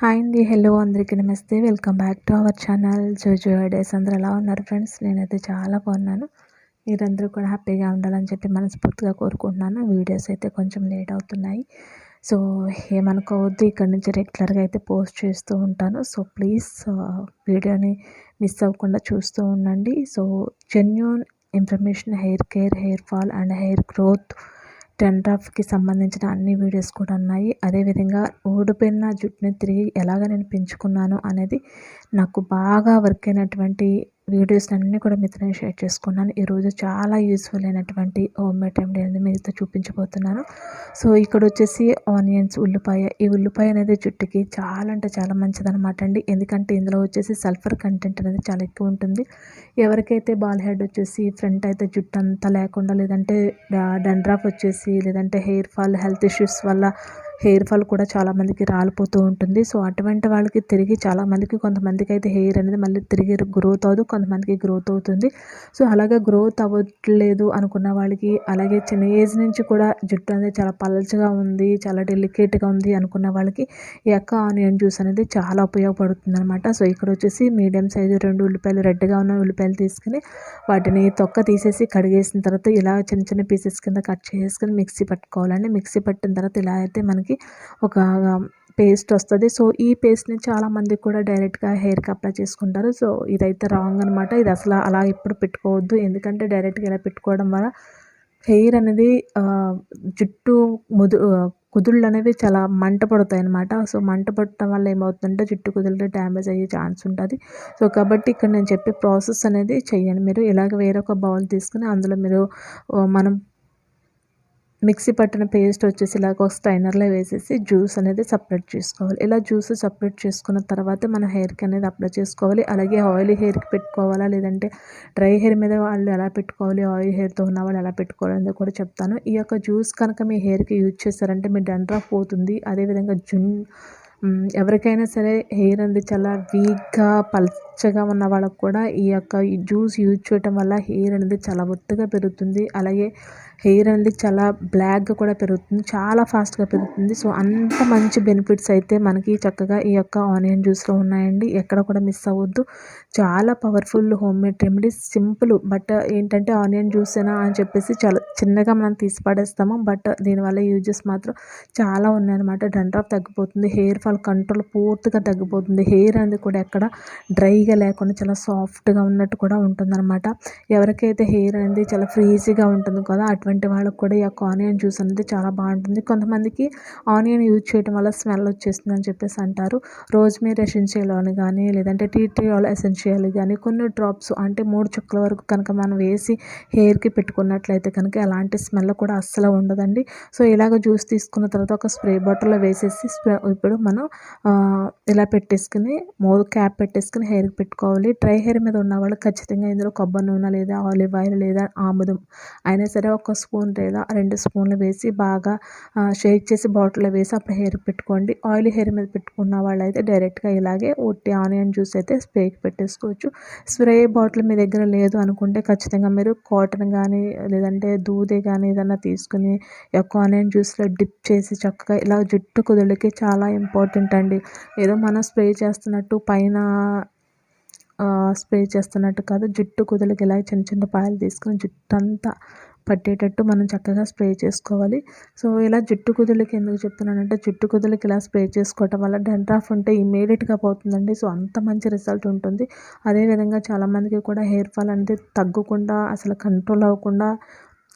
Hi అండి hello అందరికీ నమస్తే. Welcome back to our channel Jojo Days అందరూ ఎలా ఉన్నారు ఫ్రెండ్స్ నేనైతే చాలా బాగున్నాను. మీరందరూ కూడా హ్యాపీగా ఉండాలని చెప్పి మనస్ఫూర్తిగా కోరుకుంటున్నాను. వీడియోస్ అయితే కొంచెం లేట్ అవుతున్నాయి. సో ఏమనుకోవద్దు ఇక్కడ నుంచి రెగ్యులర్గా అయితే పోస్ట్ చేస్తూ ఉంటాను. సో ప్లీజ్ వీడియోని మిస్ అవ్వకుండా చూస్తూ ఉండండి. So genuine information hair care hair fall and hair growth టెండ్రాఫ్కి సంబంధించిన అన్ని వీడియోస్ కూడా ఉన్నాయి. అదేవిధంగా ఊడిపోయిన జుట్టుని తిరిగి ఎలాగ నేను పెంచుకున్నాను అనేది నాకు బాగా వర్క్ అయినటువంటి వీడియోస్ అన్నీ కూడా మీతో షేర్ చేసుకున్నాను. ఈరోజు చాలా యూస్ఫుల్ అయినటువంటి హోమ్ మేడ్ రెమెడీ అనేది మీతో చూపించబోతున్నాను. సో ఇక్కడ వచ్చేసి ఆనియన్స్ ఉల్లిపాయ. ఈ ఉల్లిపాయ అనేది జుట్టుకి చాలా అంటే చాలా మంచిదనమాట అండి. ఎందుకంటే ఇందులో వచ్చేసి సల్ఫర్ కంటెంట్ అనేది చాలా ఎక్కువ ఉంటుంది. ఎవరికైతే బాల్ హెడ్ వచ్చేసి ఫ్రంట్ అయితే జుట్టు అంతా లేకుండా లేదంటే డండ్రాఫ్ వచ్చేసి లేదంటే హెయిర్ ఫాల్ హెల్త్ ఇష్యూస్ వల్ల హెయిర్ ఫాల్ కూడా చాలామందికి రాలిపోతూ ఉంటుంది. సో అటువంటి వాళ్ళకి తిరిగి చాలామందికి కొంతమందికి అయితే హెయిర్ అనేది మళ్ళీ తిరిగి గ్రోత్ అవ్వదు కొంతమందికి గ్రోత్ అవుతుంది. సో అలాగే గ్రోత్ అవ్వట్లేదు అనుకున్న వాళ్ళకి అలాగే చిన్న ఏజ్ నుంచి కూడా జుట్టు అనేది చాలా పలచగా ఉంది చాలా డెలికేట్గా ఉంది అనుకున్న వాళ్ళకి ఈ యొక్క ఆనియన్ జ్యూస్ అనేది చాలా ఉపయోగపడుతుంది అనమాట సో ఇక్కడ వచ్చేసి మీడియం సైజు రెండు ఉల్లిపాయలు రెడ్గా ఉన్న ఉల్లిపాయలు తీసుకుని వాటిని తొక్క తీసేసి కడిగేసిన తర్వాత ఇలా చిన్న చిన్న పీసెస్ కింద కట్ చేసుకుని మిక్సీ పట్టుకోవాలండి. మిక్సీ పట్టిన తర్వాత ఇలా అయితే మనకి మనకి ఒక పేస్ట్ వస్తుంది. సో ఈ పేస్ట్ని చాలామంది కూడా డైరెక్ట్గా హెయిర్కి అప్లై చేసుకుంటారు. సో ఇదైతే రాంగ్ అనమాట ఇది అసలు అలా ఎప్పుడు పెట్టుకోవద్దు. ఎందుకంటే డైరెక్ట్గా ఇలా పెట్టుకోవడం వల్ల హెయిర్ అనేది జుట్టు ముదు కుదుళ్ళు అనేవి చాలా మంట పడతాయి అనమాట సో మంట పడటం వల్ల ఏమవుతుందంటే జుట్టు కుదుళ్ళు డ్యామేజ్ అయ్యే ఛాన్స్ ఉంటుంది. సో కాబట్టి ఇక్కడ నేను చెప్పే ప్రాసెస్ అనేది చేయండి మీరు. ఇలాగ వేరొక బౌల్ తీసుకుని అందులో మీరు మనం మిక్సీ పట్టిన పేస్ట్ వచ్చేసి ఇలాగ ఒక స్టైనర్లో వేసేసి జ్యూస్ అనేది సపరేట్ చేసుకోవాలి. ఇలా జ్యూస్ సపరేట్ చేసుకున్న తర్వాత మన హెయిర్కి అనేది అప్లై చేసుకోవాలి. అలాగే ఆయిల్ హెయిర్కి పెట్టుకోవాలా? లేదంటే డ్రై హెయిర్ మీద వాళ్ళు ఎలా పెట్టుకోవాలి? ఆయిల్ హెయిర్తో ఉన్న వాళ్ళు ఎలా పెట్టుకోవాలి? అనేది కూడా చెప్తాను. ఈ యొక్క జ్యూస్ కనుక మీ హెయిర్కి యూజ్ చేస్తారంటే మీ డండ్రఫ్ పోతుంది అదేవిధంగా జున్ ఎవరికైనా సరే హెయిర్ అనేది చాలా వీక్గా పల్చగా ఉన్న వాళ్ళకు కూడా ఈ యొక్క జ్యూస్ యూజ్ చేయటం వల్ల హెయిర్ అనేది చాలా ఒత్తుగా పెరుగుతుంది. అలాగే హెయిర్ అనేది చాలా బ్లాక్గా కూడా పెరుగుతుంది. చాలా ఫాస్ట్గా పెరుగుతుంది. సో అంత మంచి బెనిఫిట్స్ అయితే మనకి చక్కగా ఈ యొక్క ఆనియన్ జ్యూస్లో ఉన్నాయండి. ఎక్కడ కూడా మిస్ అవ్వద్దు. చాలా powerful home made remedies. Simple but ఏంటంటే ఆనియన్ జ్యూస్ అయినా అని చెప్పేసి చాలా చిన్నగా మనం తీసి పడేస్తాము. బట్ దీనివల్ల యూజెస్ మాత్రం చాలా ఉన్నాయన్నమాట. డ్రాప్ తగ్గిపోతుంది. హెయిర్ ఫాల్ కంట్రోల్ పూర్తిగా తగ్గిపోతుంది. హెయిర్ అనేది కూడా ఎక్కడ డ్రైగా లేకుండా చాలా సాఫ్ట్గా ఉన్నట్టు కూడా ఉంటుందన్నమాట. ఎవరికైతే హెయిర్ అనేది చాలా ఫ్రీజీగా ఉంటుంది కదా అటువంటి అటువంటి వాళ్ళకి కూడా ఈ యొక్క ఆనియన్ జ్యూస్ అనేది చాలా బాగుంటుంది. కొంతమందికి ఆనియన్ యూజ్ చేయడం వల్ల స్మెల్ వచ్చేస్తుంది అని చెప్పేసి అంటారు. రోజ్మేరీ ఎసెన్షియల్ అని కానీ లేదంటే టీ ట్రీ ఆల్ ఎసెన్షియల్ కానీ కొన్ని డ్రాప్స్ అంటే మూడు చుక్కల వరకు కనుక మనం వేసి హెయిర్కి పెట్టుకున్నట్లయితే కనుక ఎలాంటి స్మెల్ కూడా అస్సలు ఉండదండి. సో ఇలాగ జ్యూస్ తీసుకున్న తర్వాత ఒక స్ప్రే బాటిల్లో వేసేసి స్ప్రే ఇప్పుడు మనం ఇలా పెట్టేసుకుని మోదు క్యాప్ పెట్టేసుకుని హెయిర్కి పెట్టుకోవాలి. డ్రై హెయిర్ మీద ఉన్న వాళ్ళు ఖచ్చితంగా ఇందులో కొబ్బరి నూనె లేదా ఆలివ్ ఆయిల్ లేదా ఆముదం అయినా సరే ఒక స్పూన్ లేదా రెండు స్పూన్లు వేసి బాగా షేక్ చేసి బాటిల్లో వేసి అప్పుడు హెయిర్ పెట్టుకోండి. ఆయిల్ హెయిర్ మీద పెట్టుకున్న వాళ్ళైతే డైరెక్ట్గా ఇలాగే ఒట్టి ఆనియన్ జ్యూస్ అయితే స్ప్రేకి పెట్టేసుకోవచ్చు. స్ప్రే బాటిల్ మీ దగ్గర లేదు అనుకుంటే ఖచ్చితంగా మీరు కాటన్ కానీ లేదంటే దూదే కానీ ఏదన్నా తీసుకుని యొక్క ఆనియన్ జ్యూస్లో డిప్ చేసి చక్కగా ఇలా జుట్టు కుదులకి చాలా ఇంపార్టెంట్ అండి. ఏదో మనం స్ప్రే చేస్తున్నట్టు పైన స్ప్రే చేస్తున్నట్టు కాదు జుట్టు కుదులకి ఇలా చిన్న చిన్న పాయలు తీసుకొని జుట్టు అంతా పట్టేటట్టు మనం చక్కగా స్ప్రే చేసుకోవాలి. సో ఇలా జుట్టు కుదులకి ఎందుకు చెప్తున్నానంటే జుట్టు కుదులకి ఇలా స్ప్రే చేసుకోవటం వల్ల డెండ్రాఫ్ ఉంటే ఇమీడియట్గా పోతుందండి. సో అంత మంచి రిజల్ట్ ఉంటుంది. అదేవిధంగా చాలామందికి కూడా హెయిర్ ఫాల్ అనేది తగ్గకుండా అసలు కంట్రోల్ అవ్వకుండా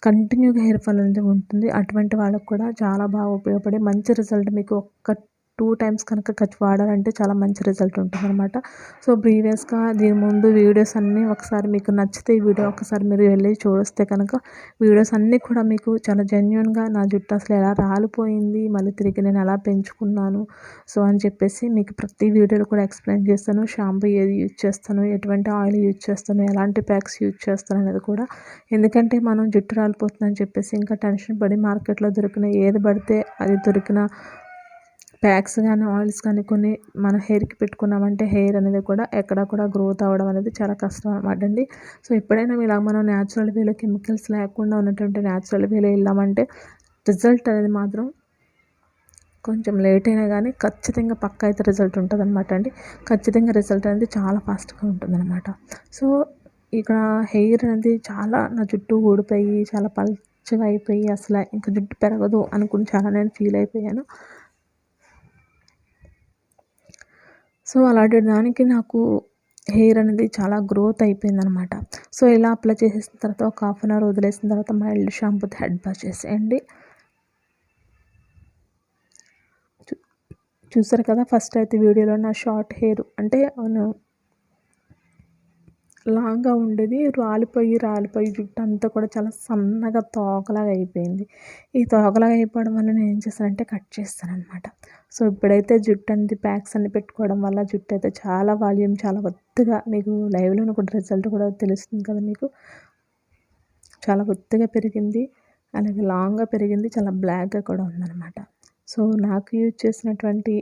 కంటిన్యూగా హెయిర్ ఫాల్ అనేది ఉంటుంది. అటువంటి వాళ్ళకు కూడా చాలా బాగా ఉపయోగపడే మంచి రిజల్ట్ మీకు ఒక్క టూ టైమ్స్ కనుక ఖర్చు వాడాలంటే చాలా మంచి రిజల్ట్ ఉంటుంది అనమాట సో ప్రీవియస్గా దీని ముందు వీడియోస్ అన్నీ ఒకసారి మీకు నచ్చితే ఈ వీడియో ఒకసారి మీరు వెళ్ళి చూస్తే కనుక వీడియోస్ అన్నీ కూడా మీకు చాలా జెన్యున్గా నా జుట్టు అసలు ఎలా రాలిపోయింది మళ్ళీ తిరిగి నేను ఎలా పెంచుకున్నాను సో అని చెప్పేసి మీకు ప్రతి వీడియోలో కూడా ఎక్స్ప్లెయిన్ చేస్తాను. షాంపూ ఏది యూజ్ చేస్తాను ఎటువంటి ఆయిల్ యూజ్ చేస్తాను ఎలాంటి ప్యాక్స్ యూజ్ చేస్తాను అనేది కూడా. ఎందుకంటే మనం జుట్టు రాలిపోతుందని చెప్పేసి ఇంకా టెన్షన్ పడి మార్కెట్లో దొరికిన ఏది పడితే అది దొరికిన ప్యాక్స్ కానీ ఆయిల్స్ కానీ కొన్ని మన హెయిర్కి పెట్టుకున్నామంటే హెయిర్ అనేది కూడా ఎక్కడ కూడా గ్రోత్ అవ్వడం అనేది చాలా కష్టం అనమాట అండి. సో ఎప్పుడైనా ఇలా మనం న్యాచురల్ వేలో కెమికల్స్ లేకుండా ఉన్నటువంటి న్యాచురల్ వేలో వెళ్ళామంటే రిజల్ట్ అనేది మాత్రం కొంచెం లేట్ అయినా కానీ ఖచ్చితంగా పక్క అయితే రిజల్ట్ ఉంటుంది అనమాట అండి. ఖచ్చితంగా రిజల్ట్ అనేది చాలా ఫాస్ట్గా ఉంటుంది అనమాట సో ఇక్కడ హెయిర్ అనేది చాలా నా జుట్టు ఊడిపోయి చాలా పల్చగా అయిపోయి అసలు ఇంకా జుట్టు పెరగదు అనుకుని చాలా నేను ఫీల్ అయిపోయాను. సో అలాంటి దానికి నాకు హెయిర్ అనేది చాలా గ్రోత్ అయిపోయిందనమాట. సో ఇలా అప్లై చేసేసిన తర్వాత ఒక హాఫ్ అన్ అవర్ వదిలేసిన తర్వాత మైల్డ్ షాంపూతో హెడ్ వాష్ చేసేయండి. చూసారు కదా ఫస్ట్ అయితే వీడియోలో నా షార్ట్ హెయిర్ అంటే లాంగ్గా ఉండేది. రాలిపోయి రాలిపోయి జుట్టు అంతా కూడా చాలా సన్నగా తోకలాగా అయిపోయింది. ఈ తోకలాగా అయిపోవడం వల్ల నేను ఏం చేస్తానంటే కట్ చేస్తాను అనమాట సో ఇప్పుడైతే జుట్టు అనేది ప్యాక్స్ అన్ని పెట్టుకోవడం వల్ల జుట్టు అయితే చాలా వాల్యూమ్ చాలా ఒత్తుగా మీకు లైవ్లో కూడా రిజల్ట్ కూడా తెలుస్తుంది కదా మీకు. చాలా ఒత్తుగా పెరిగింది. అలాగే లాంగ్గా పెరిగింది. చాలా బ్లాక్గా కూడా ఉందన్నమాట. సో నాకు యూజ్ చేసినటువంటి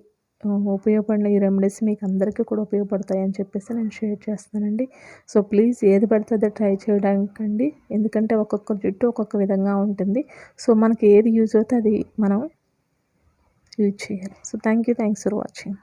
ఉపయోగపడిన ఈ రెమెడీస్ మీకు అందరికీ కూడా ఉపయోగపడతాయి అని చెప్పేసి నేను షేర్ చేస్తానండి సో ప్లీజ్ ఏది పడితే అది ట్రై చేయడానికండి. ఎందుకంటే ఒక్కొక్క జుట్టు ఒక్కొక్క విధంగా ఉంటుంది. సో మనకి ఏది యూజ్ అవుతే అది మనం యూజ్ చేయాలి. So thank you thanks for watching